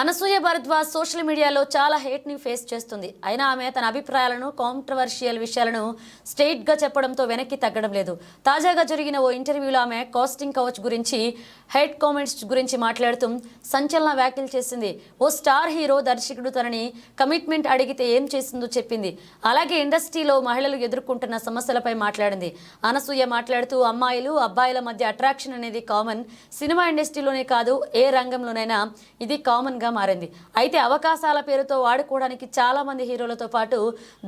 Anasuya Bharadwaj social మీడియాలో చాలా హేట్ని face చేస్తుంది. అయినా ఆమె తన అభిప్రాయాలను కాంట్రవర్షియల్ విషయాలను స్ట్రెయిట్గా చెప్పడంతో వెనక్కి తగ్గడం లేదు. తాజాగా జరిగిన ఓ ఇంటర్వ్యూలో ఆమె కాస్టింగ్ కవచ్ గురించి హెడ్ కామెంట్స్ గురించి మాట్లాడుతూ సంచలన వ్యాఖ్యలు చేసింది. ఓ స్టార్ హీరో దర్శకుడు తనని కమిట్మెంట్ అడిగితే ఏం చేసిందో చెప్పింది. అలాగే ఇండస్ట్రీలో మహిళలు ఎదుర్కొంటున్న సమస్యలపై మాట్లాడింది. అనసూయ మాట్లాడుతూ అమ్మాయిలు అబ్బాయిల మధ్య అట్రాక్షన్ అనేది కామన్. సినిమా ఇండస్ట్రీలోనే కాదు ఏ రంగంలోనైనా ఇది కామన్ గా మారింది. అయితే అవకాశాల పేరుతో వాడుకోవడానికి చాలా మంది హీరోలతో పాటు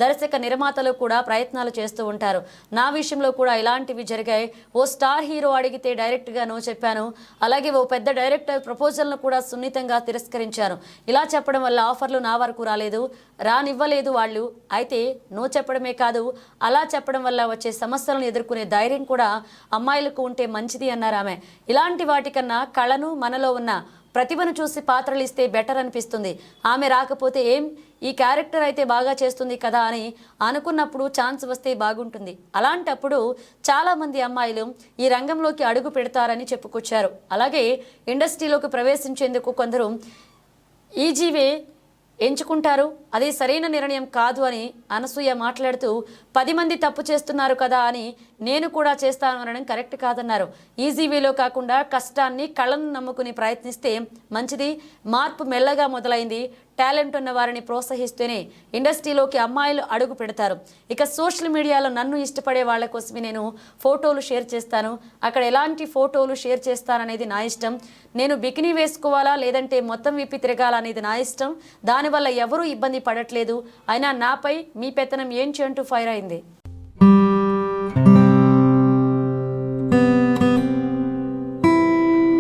దర్శక నిర్మాతలు కూడా ప్రయత్నాలు చేస్తూ ఉంటారు. నా విషయంలో కూడా ఇలాంటివి జరిగాయి. ఓ స్టార్ హీరో అడిగితే డైరెక్ట్గా నో చెప్పాను. అలాగే ఓ పెద్ద డైరెక్టర్ ప్రపోజల్ను కూడా సున్నితంగా తిరస్కరించాను. ఇలా చెప్పడం వల్ల ఆఫర్లు నా వరకు రాలేదు. రానివ్వలేదు వాళ్ళు. అయితే నో చెప్పడమే కాదు. అలా చెప్పడం వల్ల వచ్చే సమస్యలను ఎదుర్కొనే ధైర్యం కూడా అమ్మాయిలకు ఉంటే మంచిది అన్నారు ఆమె. ఇలాంటి వాటికన్నా కళను మనలో ఉన్న ప్రతిభను చూసి పాత్రలు ఇస్తే బెటర్ అనిపిస్తుంది. ఆమె రాకపోతే ఏం? ఈ క్యారెక్టర్ అయితే బాగా చేస్తుంది కదా అని అనుకున్నప్పుడు ఛాన్స్ వస్తే బాగుంటుంది. అలాంటప్పుడు చాలామంది అమ్మాయిలు ఈ రంగంలోకి అడుగు పెడతారని చెప్పుకొచ్చారు. అలాగే ఇండస్ట్రీలోకి ప్రవేశించేందుకు కొందరు ఈజీవే ఎంచుకుంటారు. అది సరైన నిర్ణయం కాదు అని అనసూయ మాట్లాడుతూ పది మంది తప్పు చేస్తున్నారు కదా అని నేను కూడా చేస్తాను అనడం కరెక్ట్ కాదన్నారు. ఈజీ వేలో కాకుండా కష్టాన్ని కళను నమ్ముకుని ప్రయత్నిస్తే మంచిది. మార్పు మెల్లగా మొదలైంది. టాలెంట్ ఉన్న వారిని ప్రోత్సహిస్తూనే ఇండస్ట్రీలోకి అమ్మాయిలు అడుగు పెడతారు. ఇక సోషల్ మీడియాలో నన్ను ఇష్టపడే వాళ్ళ కోసమే నేను ఫోటోలు షేర్ చేస్తాను. అక్కడ ఎలాంటి ఫోటోలు షేర్ చేస్తాననేది నా ఇష్టం. నేను బికినీ వేసుకోవాలా లేదంటే మొత్తం విప్పి తిరగాల అనేది నా ఇష్టం. దాని దానివల్ల ఎవరూ ఇబ్బంది పడట్లేదు. అయినా నాపై మీ పెత్తనం ఏంటి అంటూ ఫైర్ అయింది?